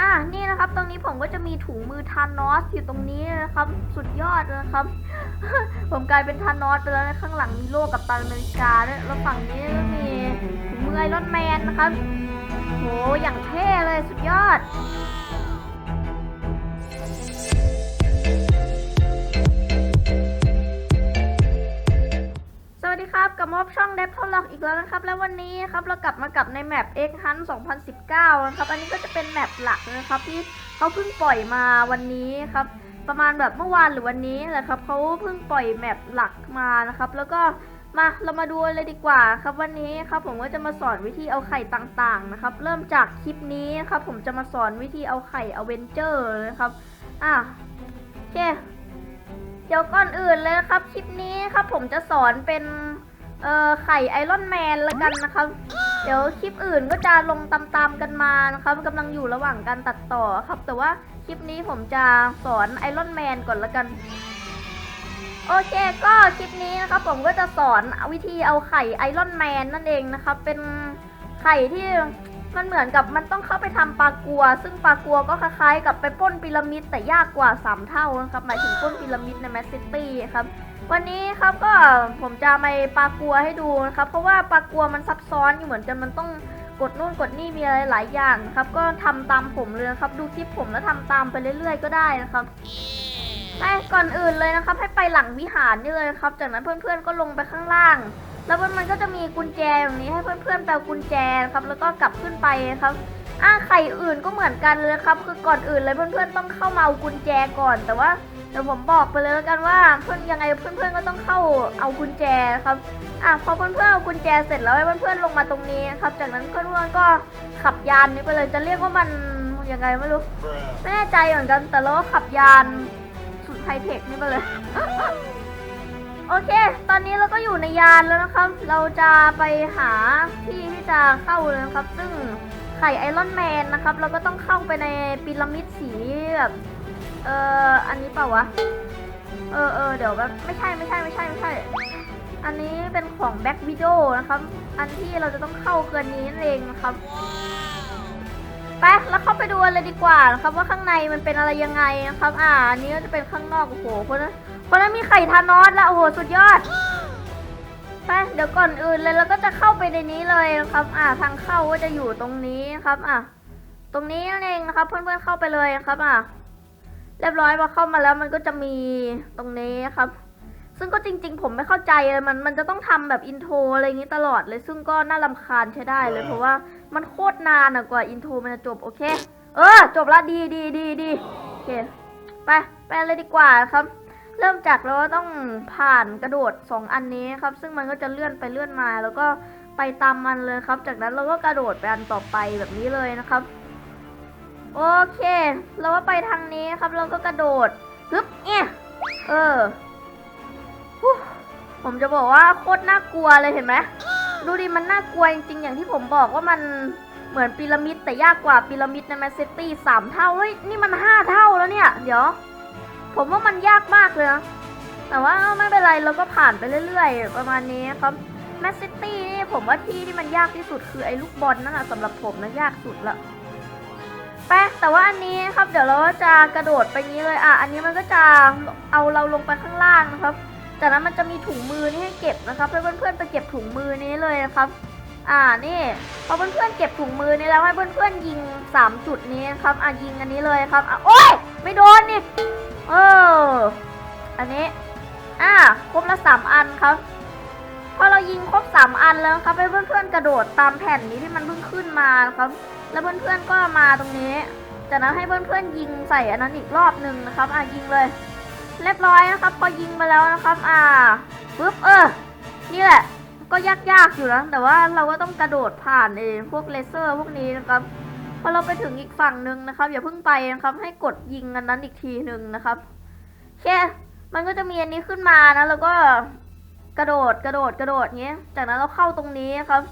อะนี่นะครับ ตรงนี้ผมก็จะมีถุงมือทานอสอยู่ตรงนี้นะครับ สุดยอดเลยนะครับ ผมกลายเป็นทานอสไปแล้วข้างหลังมีโล่กับตันอเมริกาด้วยแล้วฝั่งนี้ก็มีถุงมือไอรอนแมนนะครับโหอย่างเท่เลยสุดยอด ครับกับมอบช่องเดฟทอล็อกอีกแล้วนะครับ แล้ววันนี้ครับเรากลับมากับในแมป X Hunt 2019 นะครับ อันนี้ก็จะเป็นแมปหลักนะครับที่เขาเพิ่งปล่อยมาวันนี้ครับ ประมาณแบบเมื่อวานหรือวันนี้แหละครับเขาเพิ่งปล่อยแมปหลักมานะครับ แล้วก็มาเรามาดูเลยดีกว่าครับวันนี้ครับผมก็จะมาสอนวิธีเอาไข่ต่างๆนะครับ เริ่มจากคลิปนี้ครับผมจะมาสอนวิธีเอาไข่อเวนเจอร์นะครับอะโอเคเดี๋ยวก่อนอื่นเลยครับคลิปนี้ครับผมจะสอนเป็น เอ่อไข่ไอรอนแมนละกันนะครับ เดี๋ยวคลิปอื่นก็จะลงตามๆกันมานะครับกำลังอยู่ระหว่างการตัดต่อครับ แต่ว่าคลิปนี้ผมจะสอนไอรอนแมนก่อนละกัน โอเคก็คลิปนี้นะครับผมก็จะสอนวิธีเอาไข่ไอรอนแมนนั่นเองนะครับ เป็นไข่ที่มันเหมือนกับมันต้องเข้าไปทำปลากัว ซึ่งปลากัวก็คล้ายๆ กับไปป้นพีระมิดแต่ยากกว่า 3 เท่านะครับหมายถึงป้นพีระมิดในแมสซิตี้ครับ วันนี้ครับก็ผมจะมาปลากัวให้ดูนะครับ เพราะว่าปลากัวมันซับซ้อนอยู่เหมือนกันมันต้องกดนู่นกดนี่มีอะไรหลายอย่างนะครับ ก็ทำตามผมเลยนะครับ ดูคลิปผมแล้วทำตามไปเรื่อย ๆ ก็ได้นะครับไปก่อนอื่นเลยนะครับ ให้ไปหลังวิหารนี่เลยครับ จากนั้นเพื่อนๆก็ลงไปข้างล่าง แล้วมันก็จะมีกุญแจอย่างนี้ให้เพื่อนๆแปลกุญแจครับแล้วก็กลับขึ้นไปครับ อ่าไข่อื่นก็เหมือนกันเลยครับ คือก่อนอื่นเลยเพื่อนๆต้องเข้ามาเอากุญแจก่อน แต่ว่าเดี๋ยวผมบอกไปเลยแล้วกันว่าเพื่อนยังไงเพื่อนๆก็ต้องเข้าเอากุญแจครับอะพอเพื่อนๆเอากุญแจเสร็จแล้วให้เพื่อนๆลงมาตรงนี้ครับ จากนั้นเพื่อนๆก็ขับยานนี้ไปเลยจะเรียกว่ามันยังไงไม่รู้ไม่แน่ใจเหมือนกันแต่เราก็ขับยานสุดไฮเทคนี่ไปเลยโอเค ตอนนี้เราก็อยู่ในยานแล้วนะครับ เราจะไปหาที่ที่จะเข้าเลยนะครับ ซึ่ง ไข่ไอรอนแมนนะครับ เราก็ต้องเข้าไปในพีระมิดสีแบบเอออันนี้เปล่าวะ เออเออเดี๋ยวแบบไม่ใช่ไม่ใช่ไม่ใช่ไม่ใช่ อันนี้เป็นของแบ็กวิดโอนะครับ อันที่เราจะต้องเข้าเกินนี้นั่นเองนะครับไปแล้วเข้าไปดูเลยดีกว่านะครับว่าข้างในมันเป็นอะไรยังไงนะครับ อ่าอันนี้ก็จะเป็นข้างนอกโอ้โหคนนั้นคนนั้นมีไข่ทานอสแล้วโอ้โหสุดยอดไปเดี๋ยวก่อนอื่นเลยเราก็ จะเข้าไปในนี้เลยนะครับ อ่าทางเข้าก็จะอยู่ตรงนี้นะครับ อะ ตรงนี้นั่นเองนะครับ เพื่อนๆเข้าไปเลยนะครับ อะ เรียบร้อยพอเข้ามาแล้วมันก็จะมีตรงนี้ครับ ซึ่งก็จริง ๆ ผมไม่เข้าใจเลยมันมันจะต้องทำแบบอินโทรอะไรอย่างนี้ตลอดเลย ซึ่งก็น่ารำคาญใช้ได้เลยเพราะว่ามันโคตรนานอะกว่าอินโทรมันจะจบโอเค เออ จบละดีดีดีดีโอเค ไปไปเลยดีกว่าครับ เริ่มจากเราต้องผ่านกระโดดสองอันนี้ครับ ซึ่งมันก็จะเลื่อนไปเลื่อนมา แล้วก็ไปตามมันเลยครับ จากนั้นเราก็กระโดดไปอันต่อไปแบบนี้เลยนะครับโอเคเราก็ไปทางนี้ครับเราก็กระโดดฮึบเนี่ยเออผมจะบอกว่าโคตรน่ากลัวเลยเห็นไหมดูดิมันน่ากลัวจริงๆอย่างที่ผมบอกว่ามันเหมือนพีระมิดแต่ยากกว่าพีระมิดในแมสซิตี้สามเท่าเฮ้ยนี่มันห้าเท่าแล้วเนี่ย เดี๋ยว ผมว่ามันยากมากเลยนะแต่ว่าไม่เป็นไรเราก็ผ่านไปเรื่อย ๆ ประมาณนี้ครับแมสซิตี้นี่ผมว่าที่ที่มันยากที่สุดคือไอ้ลูกบอลนั่นแหละสำหรับผมนะยากสุดละไปแต่ว่าอันนี้ครับเดี๋ยวเราก็จะกระโดดไปนี้เลยอะอันนี้มันก็จะเอาเราลงไปข้างล่างนะครับ จากนั้นมันจะมีถุงมือนี่ให้เก็บนะครับให้เพื่อนๆไปเก็บถุงมือนี้เลยนะครับ อ่านี่พอเพื่อนๆเก็บถุงมือนี้แล้วให้เพื่อนๆยิงสามจุดนี้ครับอะยิงอันนี้เลยครับอะโอ๊ยไม่โดนนี่ เออ อันนี้ อ่าครบละสามอันครับ พอเรายิงครบสามอันแล้วครับให้เพื่อนๆกระโดดตามแผ่นนี้ที่มันเพิ่งขึ้นมาครับ แล้วเพื่อนๆก็มาตรงนี้จากนั้นให้เพื่อนๆยิงใส่อันนั้นอีกรอบหนึ่งนะครับ อะยิงเลย เรียบร้อยนะครับ พอยิงมาแล้วนะครับ อ่าปึ๊บเออ นี่แหละ ก็ยากๆอยู่นะแต่ว่าเราก็ต้องกระโดดผ่านเองพวกเลเซอร์พวกนี้นะครับ พอเราไปถึงอีกฝั่งหนึ่งนะครับ อย่าเพิ่งไปนะครับ ให้กดยิงอันนั้นอีกทีหนึ่งนะครับโอเคมันก็จะมีอันนี้ขึ้นมานะ แล้วก็กระโดดกระโดดกระโดดเงี้ย จากนั้นเราเข้าตรงนี้ครับ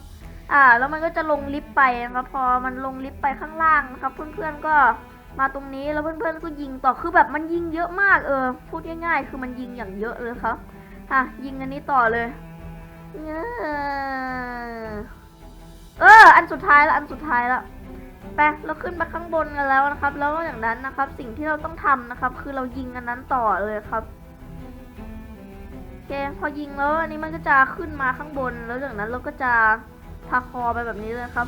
อ่า แล้วมันก็จะลงลิฟต์ไปนะครับ พอมันลงลิฟต์ไปข้างล่างนะครับ เพื่อนๆก็มาตรงนี้แล้วเพื่อนๆก็ยิงต่อคือแบบมันยิงเยอะมากเออ พูดง่ายๆ คือมันยิงอย่างเยอะเลยครับอะยิงอันนี้ต่อเลยเออเอออันสุดท้ายละอันสุดท้ายละ ไปเราขึ้นไปข้างบนกันแล้วนะครับ แล้วอย่างนั้นนะครับ สิ่งที่เราต้องทำนะครับ คือเรายิงอันนั้นต่อเลยครับโอเคพอยิงแล้วอันนี้มันก็จะขึ้นมาข้างบนแล้วจากนั้นเราก็จะพาคอไปแบบนี้เลยครับ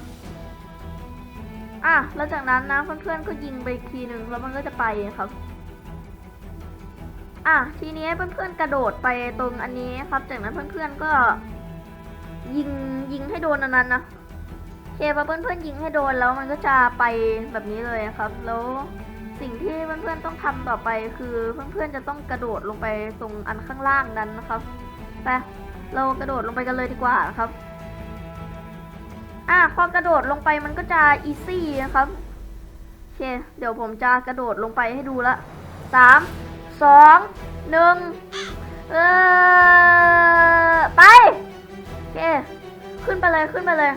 อะแล้วจากนั้นนะเพื่อนๆก็ยิงไปอีกทีหนึ่งแล้วมันก็จะไปครับอะทีนี้เพื่อนๆกระโดดไปตรงอันนี้ครับ จากนั้นเพื่อนๆก็ยิงยิงให้โดนอันนั้นนะ เคพอเพื่อนๆยิงให้โดนแล้วมันก็จะไปแบบนี้เลยครับ แล้วสิ่งที่เพื่อนๆต้องทำต่อไปคือเพื่อนๆจะต้องกระโดดลงไปตรงอันข้างล่างนั้นนะครับไปเรากระโดดลงไปกันเลยดีกว่าครับ อะพอกระโดดลงไปมันก็จะอีซี่นะครับโอเค เดี๋ยวผมจะกระโดดลงไปให้ดูละสามสองหนึ่งเออไปโอเค ขึ้นไปเลยขึ้นไปเลย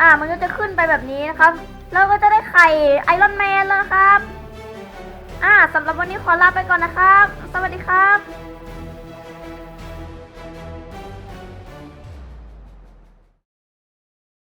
อ่ามันก็จะขึ้นไปแบบนี้นะครับ เราก็จะได้ไข่ไอรอนแมนแล้วครับ อ่าสำหรับวันนี้ขอลาไปก่อนนะครับ สวัสดีครับ